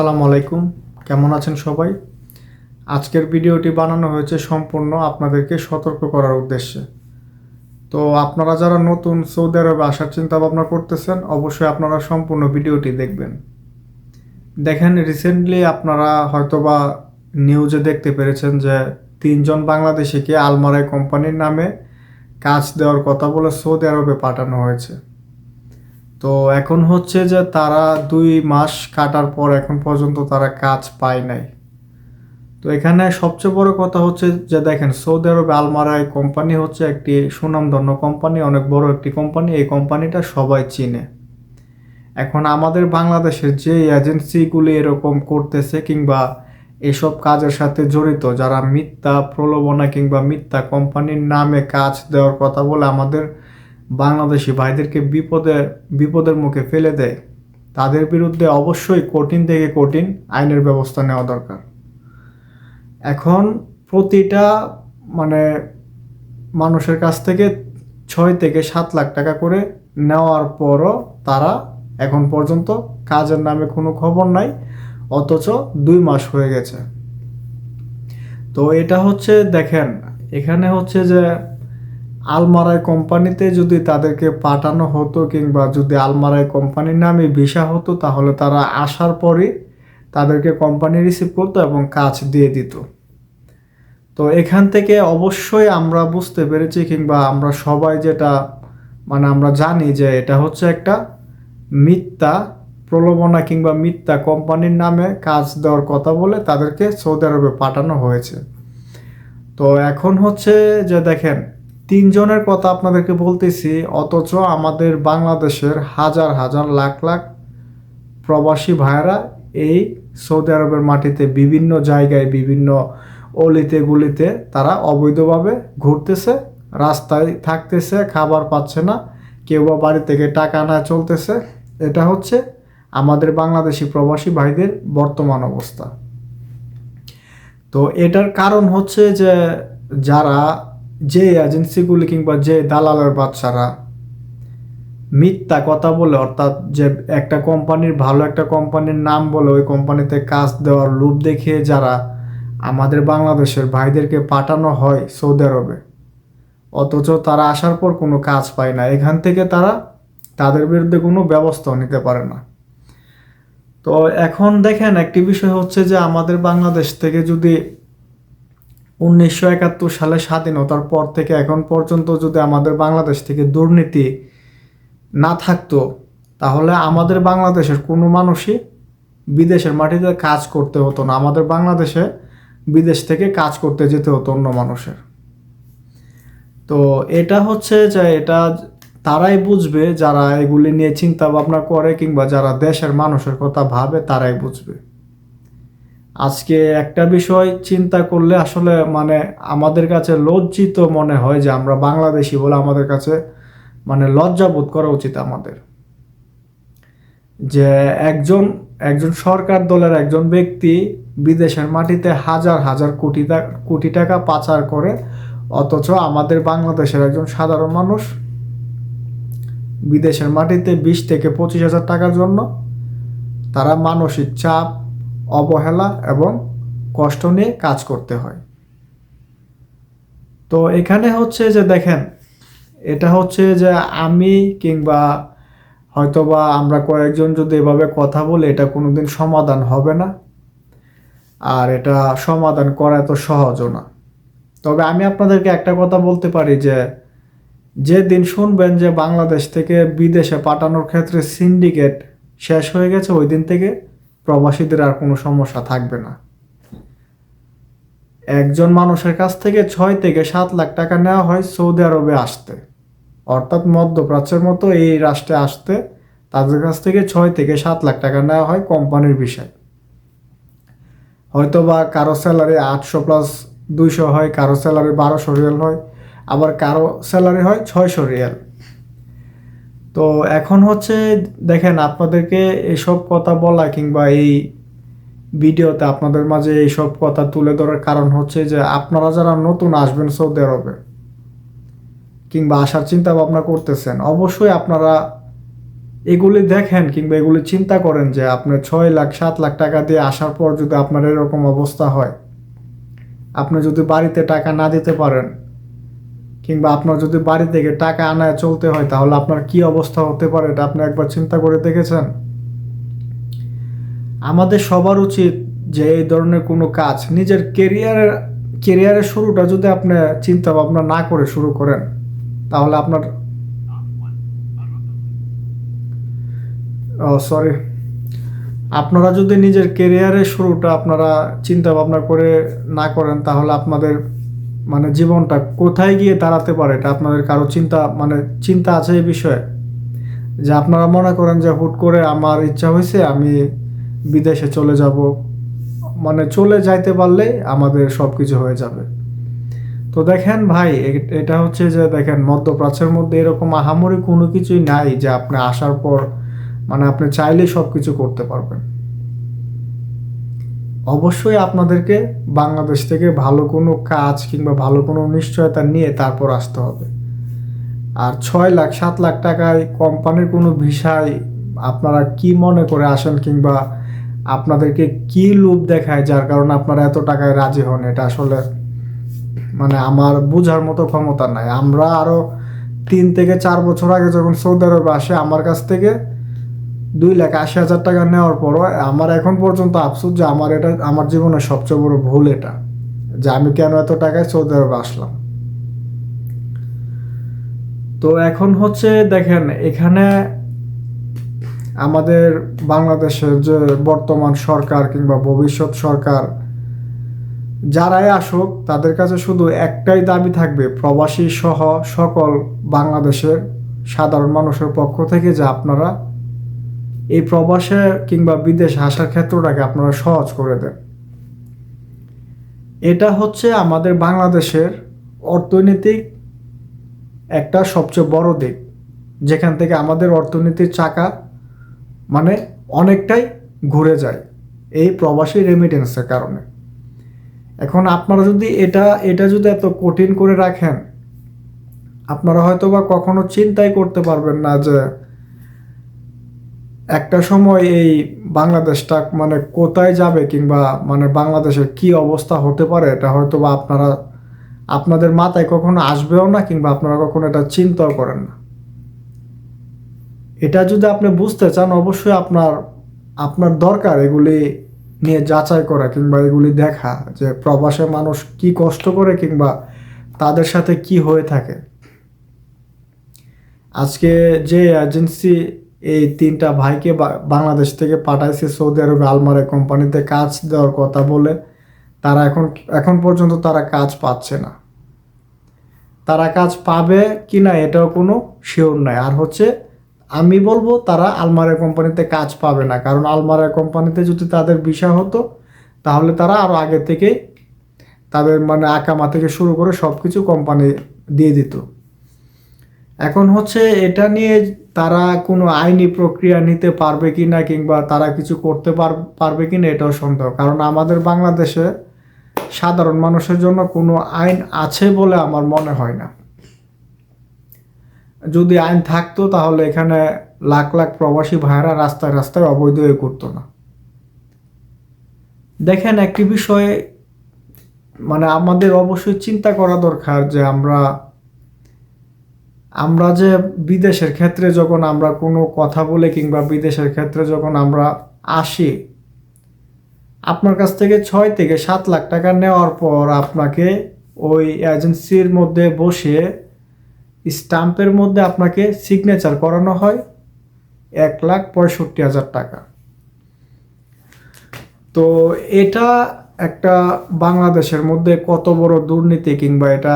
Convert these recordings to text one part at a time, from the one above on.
আসসালামু আলাইকুম। কেমন আছেন সবাই? আজকের ভিডিওটি বানানো হয়েছে সম্পূর্ণ আপনাদেরকে সতর্ক করার উদ্দেশ্যে। তো আপনারা যারা নতুন সৌদি আরবে আসার চিন্তা ভাবনা করতেছেন, অবশ্যই আপনারা সম্পূর্ণ ভিডিওটি দেখবেন। দেখেন রিসেন্টলি আপনারা হয়তোবা নিউজে দেখতে পেরেছেন যে তিনজন বাংলাদেশিকে আলমারাই কোম্পানির নামে কাজ দেওয়ার কথা বলে সৌদি আরবে পাঠানো হয়েছে। তো এখন হচ্ছে যে তারা দুই মাস কাটার পর এখন পর্যন্ত তারা কাজ পায় নাই। তো এখানে সবচেয়ে বড় কথা হচ্ছে যে দেখেন, সৌদি আরবে আলমারাই কোম্পানি হচ্ছে একটি সুনামধন্য কোম্পানি, অনেক বড় একটি কোম্পানি, এই কোম্পানিটা সবাই চিনে। এখন আমাদের বাংলাদেশের যে এজেন্সিগুলি এরকম করতেছে কিংবা এসব কাজের সাথে জড়িত, যারা মিথ্যা প্রলোভনা কিংবা মিথ্যা কোম্পানির নামে কাজ দেওয়ার কথা বলে আমাদের বাংলাদেশি ভাইদেরকে বিপদে, বিপদের মুখে ফেলে দেয়, তাদের বিরুদ্ধে অবশ্যই কঠিন থেকে কঠিন আইনের ব্যবস্থা নেওয়া দরকার। এখন প্রতিটা মানে মানুষের কাছ থেকে ছয় থেকে সাত লাখ টাকা করে নেওয়ার পরও তারা এখন পর্যন্ত কাজের নামে কোনো খবর নাই, অথচ দুই মাস হয়ে গেছে। তো এটা হচ্ছে, দেখেন, এখানে হচ্ছে যে আলমারাই কোম্পানিতে যদি তাদেরকে পাঠানো হতো কিংবা যদি আলমারাই কোম্পানির নামে ভিসা হতো, তাহলে তারা আসার পরই তাদেরকে কোম্পানি রিসিভ করতো এবং কাজ দিয়ে দিত। তো এখান থেকে অবশ্যই আমরা বুঝতে পেরেছি কিংবা আমরা সবাই যেটা মানে আমরা জানি যে এটা হচ্ছে একটা মিথ্যা প্রলোভনা কিংবা মিথ্যা কোম্পানির নামে কাজ দেওয়ার কথা বলে তাদেরকে সৌদি আরবে পাঠানো হয়েছে। তো এখন হচ্ছে যে দেখেন তিনজনের কথা আপনাদেরকে বলতেছি, অথচ আমাদের বাংলাদেশের হাজার হাজার লাখ লাখ প্রবাসী ভাইয়েরা এই সৌদি আরবের মাটিতে বিভিন্ন জায়গায়, বিভিন্ন অলিতে গুলিতে তারা অবৈধভাবে ঘুরতেছে, রাস্তায় থাকতেছে, খাবার পাচ্ছে না, কেউ বা বাড়ি থেকে টাকা না চলতেছে। এটা হচ্ছে আমাদের বাংলাদেশি প্রবাসী ভাইদের বর্তমান অবস্থা। তো এটার কারণ হচ্ছে যে যারা যে এজেন্সিগুলি কিংবা যে দালালের বাচ্চারা মিথ্যা কথা বলে, অর্থাৎ যে একটা কোম্পানির ভালো একটা কোম্পানির নাম বলে, ওই কোম্পানিতে কাজ দেওয়ার লোভ দেখিয়ে যারা আমাদের বাংলাদেশের ভাইদেরকে পাঠানো হয় সৌদি আরবে, অথচ তারা আসার পর কোনো কাজ পায় না। এখান থেকে তারা তাদের বিরুদ্ধে কোনো ব্যবস্থাও নিতে পারে না। তো এখন দেখেন একটি বিষয় হচ্ছে যে আমাদের বাংলাদেশ থেকে যদি উনিশশো একাত্তর সালে স্বাধীনতার পর থেকে এখন পর্যন্ত যদি আমাদের বাংলাদেশ থেকে দুর্নীতি না থাকতো, তাহলে আমাদের বাংলাদেশের কোনো মানুষই বিদেশের মাটিতে কাজ করতে হতো না। আমাদের বাংলাদেশে বিদেশ থেকে কাজ করতে যেতে হতো অন্য মানুষের। তো এটা হচ্ছে যে এটা তারাই বুঝবে, যারা এগুলি নিয়ে চিন্তা ভাবনা করে কিংবা যারা দেশের মানুষের কথা ভাবে, তারাই বুঝবে। আজকে একটা বিষয় চিন্তা করলে আসলে মানে আমাদের কাছে লজ্জিত মনে হয় যে আমরা বাংলাদেশি বলে আমাদের কাছে মানে লজ্জা বোধ করা উচিত আমাদের। যে একজন একজন সরকার দলের একজন ব্যক্তি বিদেশের মাটিতে হাজার হাজার কোটি কোটি টাকা পাচার করে, অথচ আমাদের বাংলাদেশের একজন সাধারণ মানুষ বিদেশের মাটিতে বিশ থেকে পঁচিশ হাজার টাকার জন্য তারা মানসিক চাপ অবহেলা এবং কষ্ট নিয়ে কাজ করতে হয়। তো এখানে হচ্ছে যে দেখেন, এটা হচ্ছে যে আমি কিংবা হয়তোবা আমরা কয়েকজন যদি এভাবে কথা বলি, এটা কোনো দিন সমাধান হবে না। আর এটা সমাধান করা এত সহজও না। তবে আমি আপনাদেরকে একটা কথা বলতে পারি যে যে দিন শুনবেন যে বাংলাদেশ থেকে বিদেশে পাঠানোর ক্ষেত্রে সিন্ডিকেট শেষ হয়ে গেছে, ওই দিন থেকে প্রবাসীদের আর কোনো সমস্যা থাকবে না। একজন মানুষের কাছ থেকে ছয় থেকে সাত লাখ টাকা নেওয়া হয় সৌদি আরবে আসতে। অর্থাৎ মধ্যপ্রাচ্যের মতো এই রাষ্ট্রে আসতে তাদের কাছ থেকে ছয় থেকে সাত লাখ টাকা নেওয়া হয় কোম্পানির বিষয়। হয়তো বা কারও স্যালারি আটশো প্লাস দুইশো হয়, কারও স্যালারি বারোশো রিয়াল হয়, আবার কারও স্যালারি হয় ছয়শো রিয়াল। তো এখন হচ্ছে দেখেন আপনাদেরকে এসব কথা বলা কিংবা এই ভিডিওতে আপনাদের মাঝে এইসব কথা তুলে ধরার কারণ হচ্ছে যে আপনারা যারা নতুন আসবেন সৌদি আরবে কিংবা আসার চিন্তা ভাবনা করতেছেন, অবশ্যই আপনারা এগুলি দেখেন কিংবা এগুলি চিন্তা করেন যে আপনার ছয় লাখ, সাত লাখ টাকা দিয়ে আসার পর যদি আপনার এরকম অবস্থা হয়, আপনি যদি বাড়িতে টাকা না দিতে পারেন কিংবা আপনার যদি বাড়ি থেকে টাকা আনায় চলতে হয়, তাহলে আপনার কি অবস্থা হতে পারে এটা আপনি একবার চিন্তা করে দেখেছেন? আমাদের সবার উচিত যে এই ধরনের কোনো কাজ, নিজের কেরিয়ারের কেরিয়ারের শুরুটা যদি আপনি চিন্তা ভাবনা না করে শুরু করেন, তাহলে আপনার ও সরি আপনারা যদি নিজের কেরিয়ারের শুরুটা আপনারা চিন্তা ভাবনা করে না করেন, তাহলে আপনাদের মানে জীবনটা কোথায় গিয়ে দাঁড়াতে পারে এটা আপনাদের কারও চিন্তা মানে চিন্তা আছে এই বিষয়ে? যে আপনারা মনে করেন যে হুট করে আমার ইচ্ছা হয়েছে আমি বিদেশে চলে যাব। মানে চলে যাইতে পারলে আমাদের সব কিছু হয়ে যাবে। তো দেখেন ভাই এটা হচ্ছে যে দেখেন মধ্যপ্রাচ্যের মধ্যে এরকম আহামরি কোনো কিছুই নাই যে আপনি আসার পর মানে আপনি চাইলেই সব কিছু করতে পারবেন। অবশ্যই আপনাদেরকে বাংলাদেশ থেকে ভালো কোনো কাজ কিংবা ভালো কোনো নিশ্চয়তা নিয়ে তারপর আসতে হবে। আর ছয় লাখ, সাত লাখ টাকায় কোম্পানির কোনো ভিসায় আপনারা কি মনে করে আসেন কিংবা আপনাদেরকে কি লোভ দেখায় যার কারণে আপনারা এত টাকায় রাজি হন, এটা আসলে মানে আমার বোঝার মতো ক্ষমতা নাই। আমরা আরও তিন থেকে চার বছর আগে যখন সৌদি আরবে আসে, আমার কাছ থেকে দুই লাখ আশি হাজার টাকা নেওয়ার পরও আমার এখন পর্যন্ত আফসোস যে আমার এটা আমার জীবনের সবচেয়ে বড় ভুল এটা, যে আমি কেন এত টাকায় সৌদি আরবে আসলাম। তো এখন হচ্ছে দেখেন, এখানে আমাদের বাংলাদেশের যে বর্তমান সরকার কিংবা ভবিষ্যৎ সরকার, যারাই আসুক, তাদের কাছে শুধু একটাই দাবি থাকবে, প্রবাসী সহ সকল বাংলাদেশের সাধারণ মানুষের পক্ষ থেকে যে আপনারা এই প্রবাসে কিংবা বিদেশে আসার ক্ষেত্রটাকে আপনারা সহজ করে দেন। এটা হচ্ছে আমাদের বাংলাদেশের অর্থনৈতিক একটা সবচেয়ে বড় দিক। যেখান থেকে আমাদের অর্থনীতির চাকা মানে অনেকটাই ঘুরে যায় এই প্রবাসী রেমিটেন্সের কারণে। এখন আপনারা যদি এটা এটা যদি এত কঠিন করে রাখেন, আপনারা হয়তো বা কখনো চিন্তাই করতে পারবেন না যে একটা সময় এই বাংলাদেশটা মানে কোথায় যাবে কিংবা মানে বাংলাদেশের কি অবস্থা হতে পারে, এটা হয়তো বা আপনারা, আপনাদের মাথায় কখনো আসবেও না কিংবা আপনারা কখনো এটা চিন্তাও করেন না। এটা যদি আপনি বুঝতে চান, অবশ্যই আপনার আপনার দরকার এগুলি নিয়ে যাচাই করা কিংবা এগুলি দেখা, যে প্রবাসে মানুষ কি কষ্ট করে কিংবা তাদের সাথে কি হয়ে থাকে। আজকে যে এজেন্সি এই তিনটা ভাইকে বাংলাদেশ থেকে পাঠাইছে সৌদি আরবে আলমারে কোম্পানিতে কাজ দেওয়ার কথা বলে তারা এখন এখন পর্যন্ত তারা কাজ পাচ্ছে না। তারা কাজ পাবে কি না এটাও কোনো শিওর নাই। আর হচ্ছে আমি বলব তারা আলমারের কোম্পানিতে কাজ পাবে না। কারণ আলমারের কোম্পানিতে যদি তাদের বিষয় হতো, তাহলে তারা আরও আগে থেকেই তাদের মানে আকামা থেকে শুরু করে সব কিছু কোম্পানি দিয়ে দিত। এখন হচ্ছে এটা নিয়ে তারা কোনো আইনি প্রক্রিয়া নিতে পারবে কি না কিংবা তারা কিছু করতে পার- পারবে কি না এটাও সন্দেহ। কারণ আমাদের বাংলাদেশে সাধারণ মানুষের জন্য কোনো আইন আছে বলে আমার মনে হয় না। যদি আইন থাকতো তাহলে এখানে লাখ লাখ প্রবাসী ভাইরা রাস্তায় রাস্তায় অবৈধ হয়ে করতো না। দেখেন একটি বিষয়ে মানে আমাদের অবশ্যই চিন্তা করা দরকার যে আমরা আমরা যে বিদেশের ক্ষেত্রে যখন আমরা কোনো কথা বলে কিংবা বিদেশের ক্ষেত্রে যখন আমরা আসি, আপনার কাছ থেকে ছয় থেকে সাত লাখ টাকা নেওয়ার পর আপনাকে ওই এজেন্সির মধ্যে বসে স্টাম্পের মধ্যে আপনাকে সিগনেচার করানো হয় এক লাখ পঁয়ষট্টি হাজার টাকা। তো এটা একটা বাংলাদেশের মধ্যে কত বড় দুর্নীতি কিংবা এটা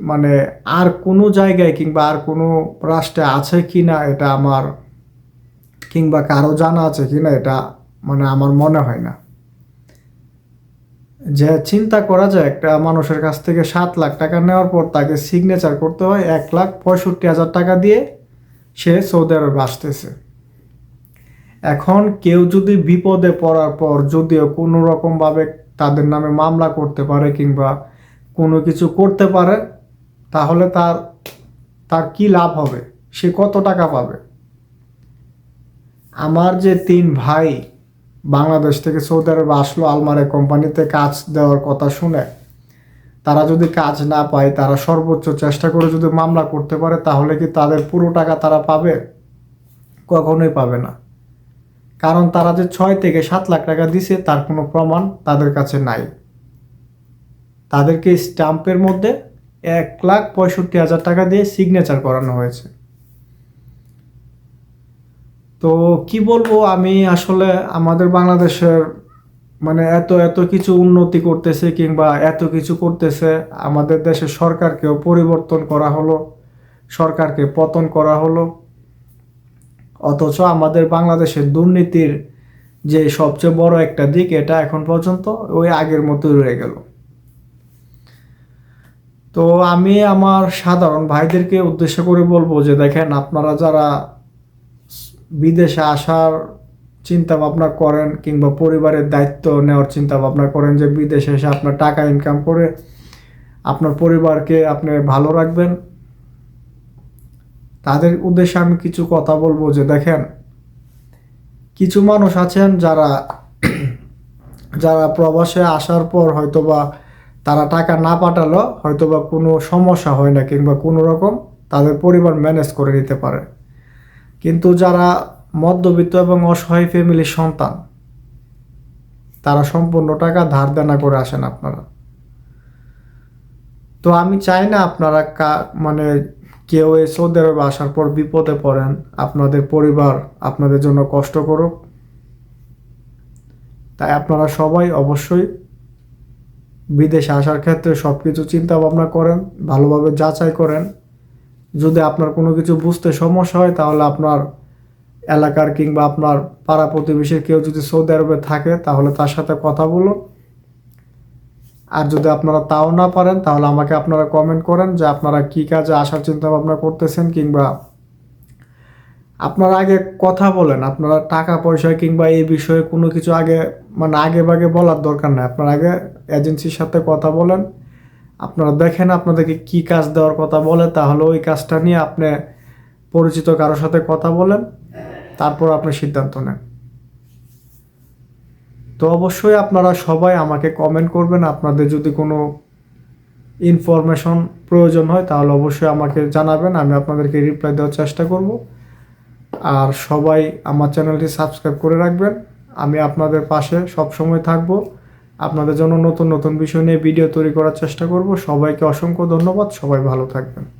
মানে আর কোনো জায়গায় কিংবা আর কোনো রাষ্ট্রে আছে কি না এটা আমার কিংবা কারও জানা আছে কি না এটা মানে আমার মনে হয় না। যে চিন্তা করা যায় একটা মানুষের কাছ থেকে সাত লাখ টাকা নেওয়ার পর তাকে সিগনেচার করতে হয় এক লাখ পঁয়ষট্টি হাজার টাকা দিয়ে সে সৌদি আরবে আসতেছে। এখন কেউ যদি বিপদে পড়ার পর যদিও কোনো রকমভাবে তাদের নামে মামলা করতে পারে কিংবা কোনো কিছু করতে পারে তাহলে তার তার কি লাভ হবে? সে কত টাকা পাবে? আমার যে তিন ভাই বাংলাদেশ থেকে সৌদি আরবে আসলো আলমারে কোম্পানিতে কাজ দেওয়ার কথা শুনে, তারা যদি কাজ না পায়, তারা সর্বোচ্চ চেষ্টা করে যদি মামলা করতে পারে, তাহলে কি তাদের পুরো টাকা তারা পাবে? কখনোই পাবে না। কারণ তারা যে ছয় থেকে সাত লাখ টাকা দিছে, তার কোনো প্রমাণ তাদের কাছে নাই। তাদেরকে স্টাম্পের মধ্যে এক লাখ পঁয়ষট্টি হাজার টাকা দিয়ে সিগনেচার করানো হয়েছে। তো কি বলব, আমি আসলে আমাদের বাংলাদেশের মানে এত এত কিছু উন্নতি করতেছে কিংবা এত কিছু করতেছে, আমাদের দেশের সরকারকেও পরিবর্তন করা হলো, সরকারকে পতন করা হলো। অথচ আমাদের বাংলাদেশের দুর্নীতির যে সবচেয়ে বড় একটা দিক, এটা এখন পর্যন্ত ওই আগের মতোই রয়ে গেল। তো আমি আমার সাধারণ ভাইদেরকে উদ্দেশ্য করে বলব যে দেখেন, আপনারা যারা বিদেশে আসার চিন্তা ভাবনা করেন কিংবা পরিবারের দায়িত্ব নেওয়ার চিন্তা ভাবনা করেন যে বিদেশে এসে আপনার টাকা ইনকাম করে আপনার পরিবারকে আপনি ভালো রাখবেন, তাদের উদ্দেশ্যে আমি কিছু কথা বলব যে দেখেন, কিছু মানুষ আছেন যারা যারা প্রবাসে আসার পর হয়তোবা তারা টাকা না পাঠালো হয়তোবা কোনো সমস্যা হয় না কিংবা কোনো রকম তাদের পরিবার ম্যানেজ করে নিতে পারে। কিন্তু যারা মধ্যবিত্ত এবং অসহায় ফ্যামিলির সন্তান, তারা সম্পূর্ণ টাকা ধার দেনা করে আসেন আপনারা। তো আমি চাই না আপনারা কা মানে কেউ এই সৌদি আরবে আসার পর বিপদে পড়েন। আপনাদের পরিবার আপনাদের জন্য কষ্ট করুক। তাই আপনারা সবাই অবশ্যই বিদেশে আসার ক্ষেত্রে সব কিছু চিন্তা ভাবনা করেন, ভালোভাবে যাচাই করেন। যদি আপনার কোনো কিছু বুঝতে সমস্যা হয়, তাহলে আপনার এলাকার কিংবা আপনার পাড়া প্রতিবেশীর কেউ যদি সৌদি আরবে থাকে, তাহলে তার সাথে কথা বলুন। আর যদি আপনারা তাও না পারেন, তাহলে আমাকে আপনারা কমেন্ট করেন যে আপনারা কী কাজে আসার চিন্তা ভাবনা করতেছেন কিংবা আপনারা আগে কথা বলেন। আপনারা টাকা পয়সা কিংবা এই বিষয়ে কোনো কিছু আগে মানে আগে বাগে বলার দরকার নেই। আপনারা আগে এজেন্সির সাথে কথা বলেন। আপনারা দেখেন আপনাদেরকে কি কাজ দেওয়ার কথা বলে, তাহলে ওই কাজটা নিয়ে আপনি পরিচিত কারোর সাথে কথা বলেন, তারপর আপনি সিদ্ধান্ত নেন। তো অবশ্যই আপনারা সবাই আমাকে কমেন্ট করবেন। আপনাদের যদি কোনো ইনফরমেশন প্রয়োজন হয়, তাহলে অবশ্যই আমাকে জানাবেন, আমি আপনাদেরকে রিপ্লাই দেওয়ার চেষ্টা করব। আর সবাই আমার চ্যানেলটি সাবস্ক্রাইব করে রাখবেন। আমি আপনাদের পাশে সব সময় থাকব। আপনাদের জন্য নতুন নতুন বিষয় নিয়ে ভিডিও তৈরি করার চেষ্টা করব। সবাইকে অসংখ্য ধন্যবাদ। সবাই ভালো থাকবেন।